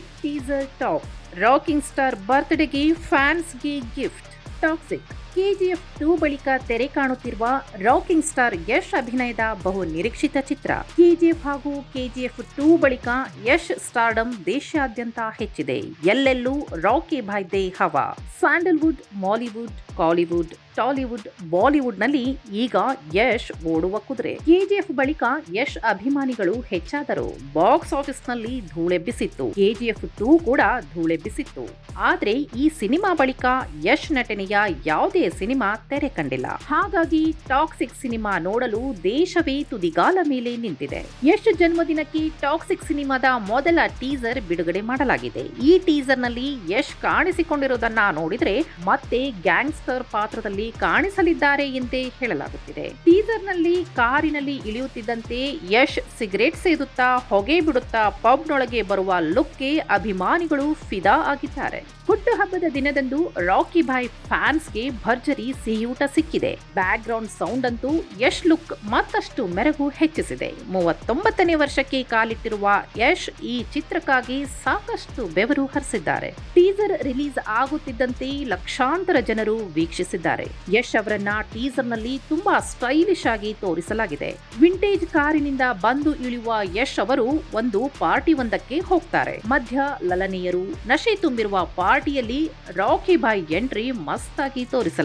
Teaser top rocking star ಬರ್ತ್ಡೇಗೆ ಫ್ಯಾನ್ಸ್ಗೆ gift Toxic KGF two ಬಳಿಕ ತೆರೆ ಕಾಣುತ್ತಿರುವ ರಾಕಿಂಗ್ ಸ್ಟಾರ್ ಯಶ್ ಅಭಿನಯದ ಬಹು ನಿರೀಕ್ಷಿತ ಚಿತ್ರ. ಕೆಜಿಎಫ್ ಹಾಗೂ ಕೆಜಿಎಫ್ ಟೂ ಬಳಿಕ ಯಶ್ ಸ್ಟಾರ್ಡಮ್ ದೇಶಾದ್ಯಂತ ಹೆಚ್ಚಿದೆ. ಎಲ್ಲೆಲ್ಲೂ ರಾಕಿ ದೇ ಹವಾ. ಸ್ಯಾಂಡಲ್ವುಡ್, ಮಾಲಿವುಡ್, ಕಾಲಿವುಡ್, ಟಾಲಿವುಡ್ ಬಾಲಿವುಡ್ನಲ್ಲಿ ಈಗ ಯಶ್ ಓಡುವ ಕುದುರೆ. ಕೆಜಿಎಫ್ ಬಳಿಕ ಯಶ್ ಅಭಿಮಾನಿಗಳು ಹೆಚ್ಚಾದರು. ಬಾಕ್ಸ್ ಆಫೀಸ್ನಲ್ಲಿ ಧೂಳೆಬ್ಬಿಸಿತ್ತು ಕೆಜಿಎಫ್ ಟೂ ಕೂಡ ಧೂಳೆಬ್ಬಿಸಿತ್ತು ಆದ್ರೆ ಈ ಸಿನಿಮಾ ಬಳಿಕ ಯಶ್ ನಟನೆಯ ಯಾವುದೇ ಸಿನಿಮಾ ತೆರೆ ಕಂಡಿಲ್ಲ. ಹಾಗಾಗಿ ಟಾಕ್ಸಿಕ್ ಸಿನಿಮಾ ನೋಡಲು ದೇಶವೇ ತುದಿಗಾಲ ಮೇಲೆ ನಿಂತಿದೆ. ಯಶ್ ಜನ್ಮದಿನಕ್ಕೆ ಟಾಕ್ಸಿಕ್ ಸಿನಿಮಾದ ಮೊದಲ ಟೀಸರ್ ಬಿಡುಗಡೆ ಮಾಡಲಾಗಿದೆ. ಈ ಟೀಸರ್ನಲ್ಲಿ ಯಶ್ ಕಾಣಿಸಿಕೊಂಡಿರುವುದನ್ನ ನೋಡಿದ್ರೆ ಮತ್ತೆ ಗ್ಯಾಂಗ್ಸ್ಟರ್ ಪಾತ್ರದಲ್ಲಿ ಕಾಣಿಸಲಿದ್ದಾರೆ ಎಂದೇ ಹೇಳಲಾಗುತ್ತಿದೆ. ಟೀಸರ್ನಲ್ಲಿ ಕಾರಿನಲ್ಲಿ ಇಳಿಯುತ್ತಿದ್ದಂತೆ ಯಶ್ ಸಿಗರೇಟ್ ಸೇದುತ್ತಾ ಹೊಗೆ ಬಿಡುತ್ತಾ ಪಬ್ನೊಳಗೆ ಬರುವ ಲುಕ್ಗೆ ಅಭಿಮಾನಿಗಳು ಫಿದಾ ಆಗಿದ್ದಾರೆ. ಹುಟ್ಟುಹಬ್ಬದ ದಿನದಂದು ರಾಕಿ ಬಾಯ್ ಫ್ಯಾನ್ಸ್ಗೆ ಭರ್ಜರಿ ಸಿಹಿಯೂಟ ಸಿಕ್ಕಿದೆ. ಬ್ಯಾಕ್ ಗ್ರೌಂಡ್ ಸೌಂಡ್ ಅಂತೂ ಯಶ್ ಲುಕ್ ಮತ್ತಷ್ಟು ಮೆರಗು ಹೆಚ್ಚಿಸಿದೆ. ಮೂವತ್ತೊಂಬತ್ತನೇ ವರ್ಷಕ್ಕೆ ಕಾಲಿಟ್ಟಿರುವ ಯಶ್ ಈ ಚಿತ್ರಕ್ಕಾಗಿ ಸಾಕಷ್ಟು ಬೆವರು ಹರಿಸಿದ್ದಾರೆ. ಟೀಸರ್ ರಿಲೀಸ್ ಆಗುತ್ತಿದ್ದಂತೆ ಲಕ್ಷಾಂತರ ಜನರು ವೀಕ್ಷಿಸಿದ್ದಾರೆ. ಯಶ್ ಅವರನ್ನ ಟೀಸರ್ನಲ್ಲಿ ತುಂಬಾ ಸ್ಟೈಲಿಶ್ ಆಗಿ ತೋರಿಸಲಾಗಿದೆ. ವಿಂಟೇಜ್ ಕಾರಿನಿಂದ ಬಂದು ಇಳಿಯುವ ಯಶ್ ಅವರು ಒಂದು ಪಾರ್ಟಿ ಒಂದಕ್ಕೆ ಹೋಗ್ತಾರೆ. ಮಧ್ಯ ಲಲನೆಯರು ನಶೆ ತುಂಬಿರುವ ಪಾರ್ಟಿಯಲ್ಲಿ ರಾಕಿ ಬಾಯ್ ಎಂಟ್ರಿ ಮಸ್ತಾಗಿ ತೋರಿಸಲಾಗಿದೆ.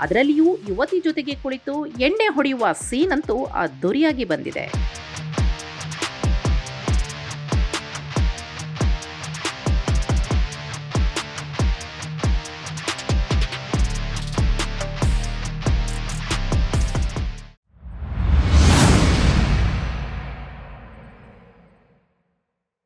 ಅದರಲ್ಲಿಯೂ ಯುವತಿ ಜೊತೆಗೆ ಕುಳಿತು ಎಣ್ಣೆ ಹೊಡೆಯುವ ಸೀನ್ ಅಂತೂ ಅದ್ದೂರಿಯಾಗಿ ಬಂದಿದೆ.